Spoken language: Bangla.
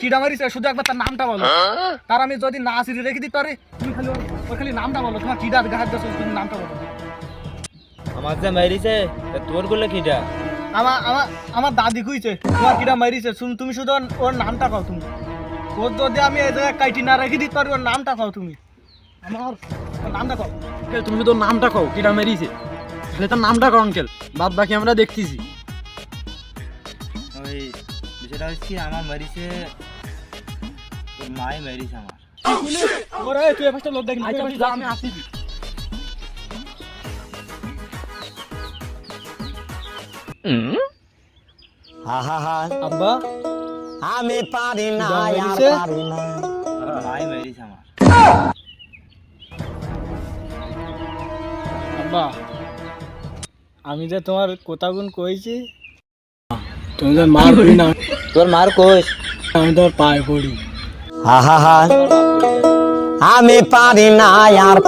কিডা মারিছে শুধু একবার তার নামটা বলো। তার আমি যদি না সিরি রেখে দিই তারে তুমি খালি ওর- খালি নামটা বলো। তোমার কিডা গাহাত দিয়েছ? তুমি নামটা বলো। আমার যে মেরিছে তোরগুলো কিটা আমার আমার আমার দাদি কইছে তোমার কিডা মারিছে শুন তুমি শুধু ওর- নামটা কও তুমি। ওর যদি আমি এই জায়গায় কাইটি না রেখে দিই তার ওর নামটা কও তুমি। আমার ওর নামটা কও। তুমি শুধু নামটা কও কিটা মেরিছে তাহলে তার নামটা কও আঙ্কেল। বাদ বাকি আমরা দেখতেছি। ওই হচ্ছে আমার মেরিছে তোর মাই মেরিছে আমার। ওরে তুই এবার লোক দেখ না আচ্ছা আমি আসি আব্বা। আমি পারি না যা আর পারি না। মাই মেরিছে আমার। আব্বা আমি যে তোমার কোথাগুন কইছি তুমি তোর মার করি না। তোর মার কোষ আমি তোর পায়ে পড়ি। আমি পারি না আর